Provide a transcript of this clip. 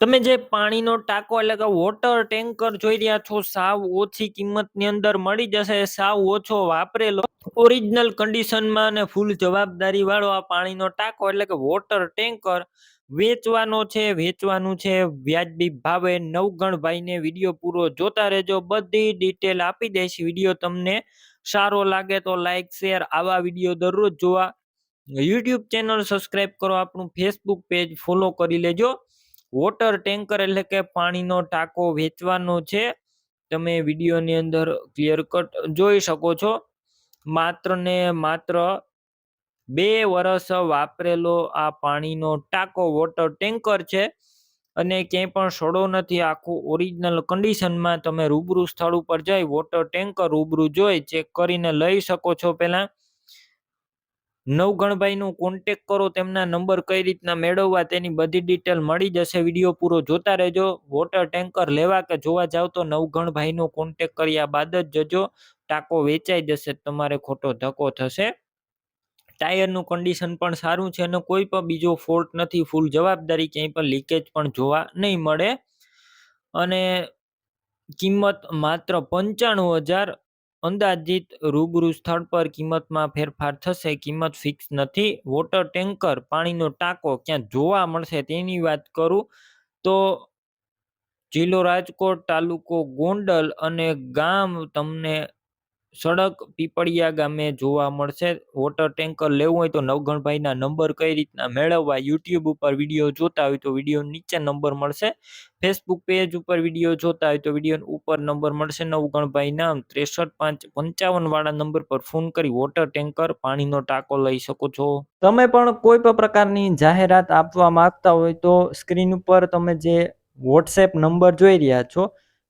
તમે જે પાણીનો ટાંકો, એટલે કે વોટર ટેન્કર જોઈ રહ્યા છો, સાવ ઓછી કિંમતની અંદર મળી જશે, સાવ ઓછો વાપરેલો. ઓરિજિનલ કન્ડિશનમાં અને ફૂલ જવાબદારી વાળો આ પાણીનો ટાંકો, એટલે કે વોટર ટેન્કર વેચવાનો છે, વેચવાનું છે, વ્યાજબી ભાવે નવગણભાઈને વીડિયો પૂરો જોતા રહેજો. બધી ડિટેલ આપી દઈશ. વીડિયો તમને સારો લાગે તો લાઈક શેર આવા વીડિયો દરરોજ જોવા. યુટ્યુબ ચેનલ સબસ્ક્રાઇબ કરો. આપણું ફેસબુક પેજ ફોલો કરી લેજો. વોટર ટેન્કર એટલે કે પાણીનો ટાંકો વેચવાનો છે. તમે વિડીયોની અંદર ક્લિયર કટ જોઈ શકો છો. માત્ર ને માત્ર બે વર્ષ વાપરેલો આ પાણીનો ટાંકો વોટર ટેન્કર છે અને ક્યાંય પણ સડો નથી. આખું ઓરિજિનલ કન્ડિશનમાં તમે રૂબરૂ સ્થળ ઉપર જઈ વોટર ટેન્કર રૂબરૂ જોઈ ચેક કરીને લઈ શકો છો પહેલા. નવગણભાઈનો કોન્ટેક કરો, તેમના નંબર કઈ રીતના મેળવવા તેની બધી ડિટેલ મળી જશે. વીડિયો પૂરો જોતા રહેજો. વોટર ટેન્કર લેવા કે જોવા જાવ તો નવગણભાઈનો કોન્ટેક કર્યા બાદ જ જજો. ટાંકો વેચાઈ જશે, તમારે ખોટો ધક્કો થશે. ટાયરનું કન્ડિશન પણ સારું છે અને કોઈ પણ બીજો ફોલ્ટ નથી. ફૂલ જવાબદારી ક્યાંય પણ લીકેજ પણ જોવા નહીં મળે. અને કિંમત માત્ર પંચાણું હજાર અંદાજિત રૂબરૂ સ્થળ પર કિંમતમાં ફેરફાર થશે, કિંમત ફિક્સ નથી. વોટર ટેન્કર પાણીનો ટાંકો ક્યાં જોવા મળશે તેની વાત કરું તો જિલ્લો રાજકોટ તાલુકો ગોંડલ અને ગામ તમને સડક પીપળિયા ગામે જોવા મળશે. વોટર ટેન્કર લેવું હોય તો નવગણભાઈના નંબર કઈ રીતના મેળવવા યુટ્યુબ ઉપર વીડિયો જોતા હોય તો વીડિયો નીચે નંબર મળશે. ફેસબુક પેજ ઉપર વીડિયો જોતા હોય તો વીડિયો ઉપર નંબર મળશે. નવગણભાઈના ત્રેસઠ પાંચ પંચાવન વાળા નંબર પર ફોન કરી વોટર ટેન્કર પાણીનો ટાંકો લઈ શકો છો. તમે પણ કોઈ પણ પ્રકારની જાહેરાત આપવા માંગતા હોય તો સ્ક્રીન ઉપર તમે જે વોટ્સએપ નંબર જોઈ રહ્યા છો